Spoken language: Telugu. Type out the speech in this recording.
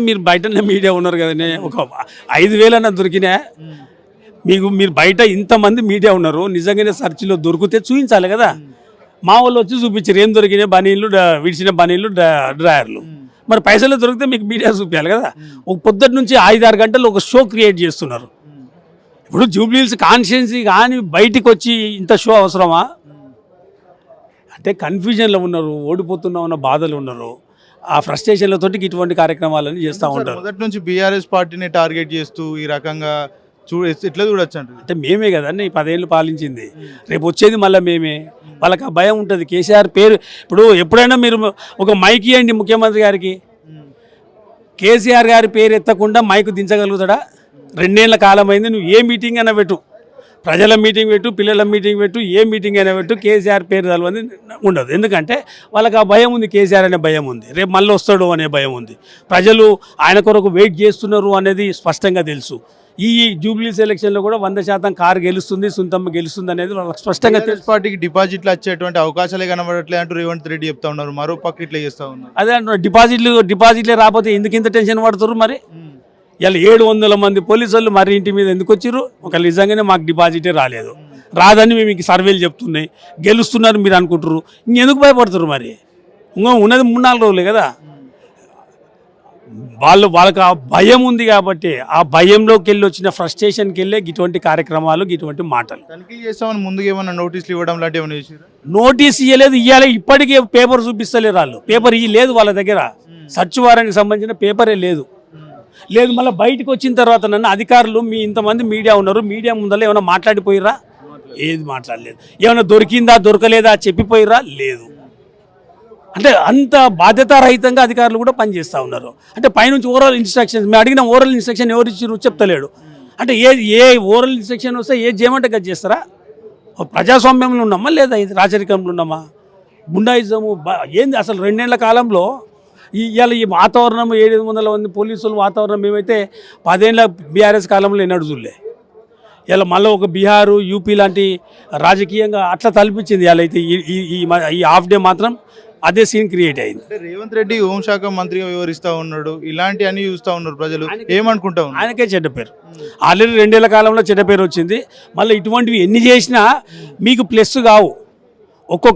మీరు బయటనే మీడియా ఉన్నారు కదండి ఒక ఐదు వేలన్నా దొరికినా మీకు మీరు బయట ఇంతమంది మీడియా ఉన్నారు. నిజంగానే సర్చ్లో దొరికితే చూపించాలి కదా. మా వాళ్ళు వచ్చి చూపించారు. ఏం దొరికినాయి బనీళ్ళు విడిచిన బనీళ్ళు డ- డ్రాయర్లు. మరి పైసలు దొరికితే మీకు మీడియా చూపించాలి కదా. ఒక పొద్దుటి నుంచి ఐదు ఆరు గంటలు ఒక షో క్రియేట్ చేస్తున్నారు. ఇప్పుడు జూబ్లీల్స్ కాన్షియన్సీ కానీ బయటికి వచ్చి ఇంత షో అవసరమా? అంటే కన్ఫ్యూజన్లో ఉన్నారు. ఓడిపోతున్నా ఉన్న బాధలు ఉన్నారు. ఆ ఫ్రస్ట్రేషన్లతోటి ఇటువంటి కార్యక్రమాలని చేస్తూ ఉంటారు. మొదటి నుంచి బీఆర్ఎస్ పార్టీని టార్గెట్ చేస్తూ ఈ రకంగా చూ ఎట్లా చూడొచ్చు అంటారు అంటే మేమే కదండి పదేళ్ళు పాలించింది. రేపు వచ్చేది మళ్ళీ మేమే. వాళ్ళకి ఆ భయం ఉంటుంది. కేసీఆర్ పేరు ఇప్పుడు ఎప్పుడైనా మీరు ఒక మైక్ ఇవ్వండి ముఖ్యమంత్రి గారికి. కేసీఆర్ గారి పేరు ఎత్తకుండా మైకు దించగలుగుతాడా? రెండేళ్ళ కాలం అయింది నువ్వు ఏ మీటింగ్ అయినా పెట్టు. ప్రజల మీటింగ్ పెట్టు పిల్లల మీటింగ్ పెట్టు ఏ మీటింగ్ అయినా పెట్టు కేసీఆర్ పేరు తలవని ఉండదు. ఎందుకంటే వాళ్ళకి ఆ భయం ఉంది కేసీఆర్ అనే భయం ఉంది. రేపు మళ్ళీ వస్తాడు అనే భయం ఉంది. ప్రజలు ఆయన కొరకు వెయిట్ చేస్తున్నారు అనేది స్పష్టంగా తెలుసు. ఈ జూబ్లీస్ ఎలక్షన్లో కూడా వంద శాతం కారు గెలుస్తుంది సుంతమ్మ గెలుస్తుంది అనేది వాళ్ళకి స్పష్టంగా తెలుసు. పార్టీకి డిపాజిట్లు వచ్చేటువంటి అవకాశాలే కనబడట్లే అంటూ రేవంత్ రెడ్డి చెప్తా ఉన్నారు. మరో పక్క ఇట్లా చేస్తా ఉన్నారు. అదే డిపాజిట్లు డిపాజిట్లే రాకపోతే ఎందుకు ఇంత టెన్షన్ పడుతున్నారు మరి? ఇలా ఏడు వందల మంది పోలీసు వాళ్ళు మరి ఇంటి మీద ఎందుకు వచ్చిర్రు? ఒక నిజంగానే మాకు డిపాజిటే రాలేదు. రాదని మేము ఇంక సర్వేలు చెప్తున్నాయి. గెలుస్తున్నారు మీరు అనుకుంటారు ఇంకెందుకు భయపడుతున్నారు మరి? ఇంకో ఉన్నది మూడు నాలుగు రోజులే కదా. వాళ్ళు వాళ్ళకి ఆ భయం ఉంది కాబట్టి ఆ భయంలోకి వెళ్ళి వచ్చిన ఫ్రస్ట్రేషన్కి వెళ్ళే ఇటువంటి కార్యక్రమాలు ఇటువంటి మాటలు. తనిఖీ చేస్తామని ముందుగా ఏమన్నా నోటీసులు ఇవ్వడం లాంటివి ఏమైనా చేసారా నోటీస్ ఇవ్వలేదు ఇవ్వాలి ఇప్పటికే పేపర్ చూపిస్తలేరు వాళ్ళు. పేపర్ ఇవి లేదు వాళ్ళ దగ్గర. సర్చ్ వారానికి సంబంధించిన పేపరే లేదు. లేదు మళ్ళీ బయటకు వచ్చిన తర్వాత నన్ను అధికారులు మీ ఇంతమంది మీడియా ఉన్నారు మీడియా ముందర ఏమైనా మాట్లాడిపోయిరా ఏది మాట్లాడలేదు. ఏమైనా దొరికిందా దొరకలేదా చెప్పిపోయిరా లేదు. అంటే అంత బాధ్యతారహితంగా అధికారులు కూడా పనిచేస్తూ ఉన్నారు. అంటే పైనుంచి ఓవరాల్ ఇన్స్ట్రక్షన్స్ మేము అడిగిన ఓవరాల్ ఇన్స్ట్రక్షన్ ఎవరు ఇచ్చారు చెప్తలేడు. అంటే ఏ ఏ ఓవరాల్ ఇన్స్ట్రక్షన్ వస్తే ఏ చేయమంటే గది చేస్తారా? ఓ ప్రజాస్వామ్యంలో ఉన్నామా లేదా ఇది రాచరికంలో ఉన్నామా? గుండాయిజము ఏంది అసలు రెండేళ్ళ కాలంలో ఇవాళ ఈ వాతావరణం ఏడు వందల మంది పోలీసులు వాతావరణం ఏమైతే పదేళ్ళ బీఆర్ఎస్ కాలంలో ఎన్నడూ చూడలే. ఇలా మళ్ళీ ఒక బీహారు యూపీ లాంటి రాజకీయంగా అట్లా తలపించింది ఇలా అయితే ఈ హాఫ్ డే మాత్రం అదే సీన్ క్రియేట్ అయింది. రేవంత్ రెడ్డి హోంశాఖ మంత్రిగా వివరిస్తా ఉన్నాడు ఇలాంటి అన్ని చూస్తా ఉన్నారు ప్రజలు. ఏమనుకుంటా ఉన్నారు? ఆయనకే చెడ్డ పేరు. ఆల్రెడీ రెండేళ్ళ కాలంలో చెడ్డ పేరు వచ్చింది. మళ్ళీ ఇటువంటివి ఎన్ని చేసినా మీకు ప్లస్ కావు. ఒక్కొక్క